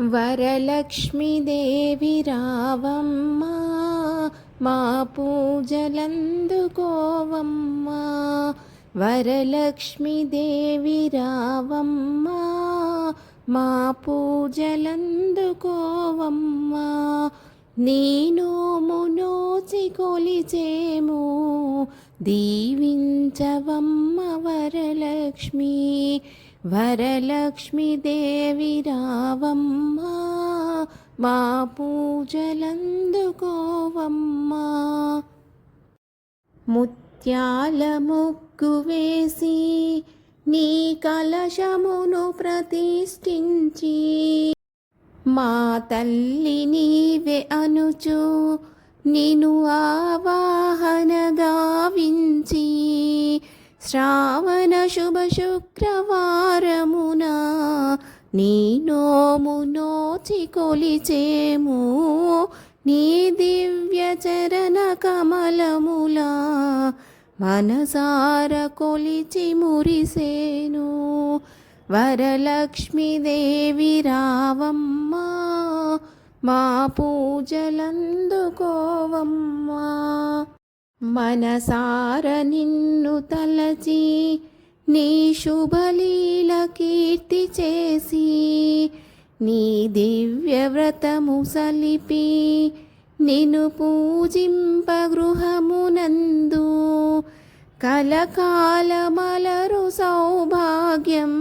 వరలక్ష్మీదేవి రావమ్మా మా పూజలందుకోవమ్మా. వరలక్ష్మీదేవి రావమ్మా మా పూజలందుకోవమ్మా. నీ నోమునోచి కొలిచేము దీవించవమ్మ వరలక్ష్మి. వరలక్ష్మీదేవి రావమ్మా మా పూజలందుకోవమ్మా. ముత్యాల ముగ్గు వేసి నీ కలశమును ప్రతిష్ఠించి మా తల్లి నీవే అనుచు నిను ఆవాహన గావించి శ్రావణ శుభ శుక్రవారమున నీ నోము నోచి కొలిచేము. నీ దివ్య చరణ కమలములా మనసార కొలిచి మురిసేను. వరలక్ష్మీదేవి రావమ్మా మా పూజలందుకోవమ్మా మనసార నిన్ను తలచి నీ శుభలీల కీర్తి చేసి నీ దివ్య వ్రతము సలిపి నిన్ను పూజింప గృహమునందు కలకాలమలరు సౌభాగ్యం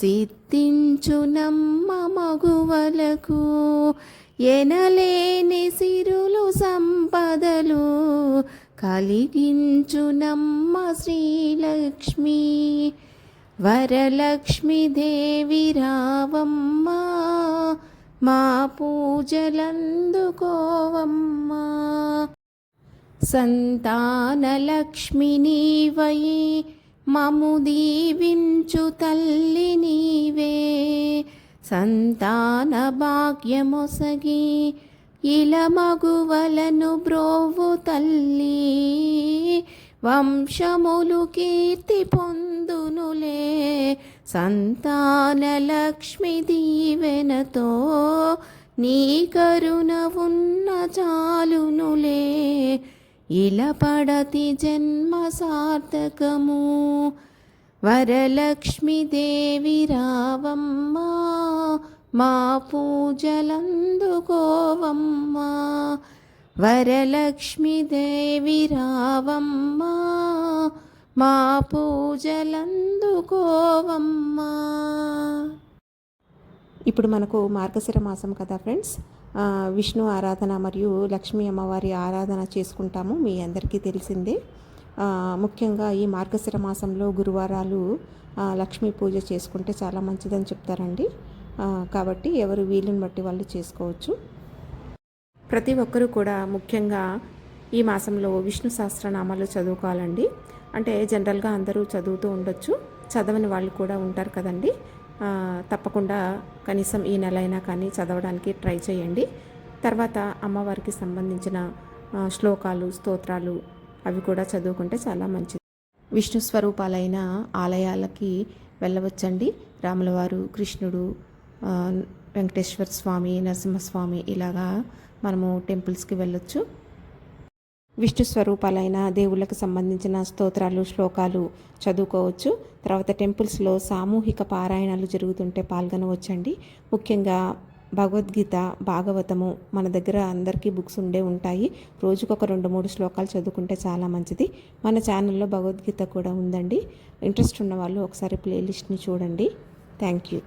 సిద్ధించునమ్మ మగువలకు ఎనలేని సిరులు సంపదలు కలిగించునమ్మ శ్రీలక్ష్మి. వరలక్ష్మీదేవి రావమ్మ మా పూజలందుకోవమ్మా సంతానలక్ష్మి నీవై మము దీవించు తల్లి నీవే. సంతాన భాగ్యమొసగి ఇలమగువలను బ్రోవు తల్లి వంశములు కీర్తి పొందునులే. సంతానలక్ష్మి దీవెనతో నీ కరుణ ఉన్న చాలునులే. ఇలా పడతి జన్మ సార్థకము. వరలక్ష్మి దేవి రావమ్మా మా పూజలందుకోవమ్మా. వరలక్ష్మీదేవి రావమ్మా. మా పూజలందుకోవమ్మా. ఇప్పుడు మనకు మార్గశిర మాసం కదా ఫ్రెండ్స్. విష్ణు ఆరాధన మరియు లక్ష్మీ అమ్మవారి ఆరాధన చేసుకుంటాము మీ అందరికీ తెలిసిందే. ముఖ్యంగా ఈ మార్గశిర మాసంలో గురువారాలు లక్ష్మీ పూజ చేసుకుంటే చాలా మంచిదని చెప్తారండి. కాబట్టి ఎవరు వీలుని బట్టి వాళ్ళు చేసుకోవచ్చు. ప్రతి ఒక్కరూ కూడా ముఖ్యంగా ఈ మాసంలో విష్ణు సహస్రనామాలు చదువుకోవాలండి. అంటే జనరల్గా అందరూ చదువుతూ ఉండొచ్చు. చదవని వాళ్ళు కూడా ఉంటారు కదండి. తప్పకుండా కనీసం ఈ నెల అయినా కానీ చదవడానికి ట్రై చేయండి. తర్వాత అమ్మవారికి సంబంధించిన శ్లోకాలు స్తోత్రాలు అవి కూడా చదువుకుంటే చాలా మంచిది. విష్ణు స్వరూపాలైన ఆలయాలకి వెళ్ళవచ్చండి. రాములవారు కృష్ణుడు వెంకటేశ్వర స్వామి నరసింహస్వామి ఇలాగా మనము టెంపుల్స్కి వెళ్ళొచ్చు. విష్ణు స్వరూపాలైన దేవుళ్ళకు సంబంధించిన స్తోత్రాలు శ్లోకాలు చదువుకోవచ్చు. తర్వాత టెంపుల్స్లో సామూహిక పారాయణాలు జరుగుతుంటే పాల్గొనవచ్చండి. ముఖ్యంగా భగవద్గీత భాగవతము మన దగ్గర అందరికీ బుక్స్ ఉండే ఉంటాయి. రోజుకొక రెండు మూడు శ్లోకాలు చదువుకుంటే చాలా మంచిది. మన ఛానల్లో భగవద్గీత కూడా ఉందండి. ఇంట్రెస్ట్ ఉన్న వాళ్ళు ఒకసారి ప్లేలిస్ట్ని చూడండి. Thank you.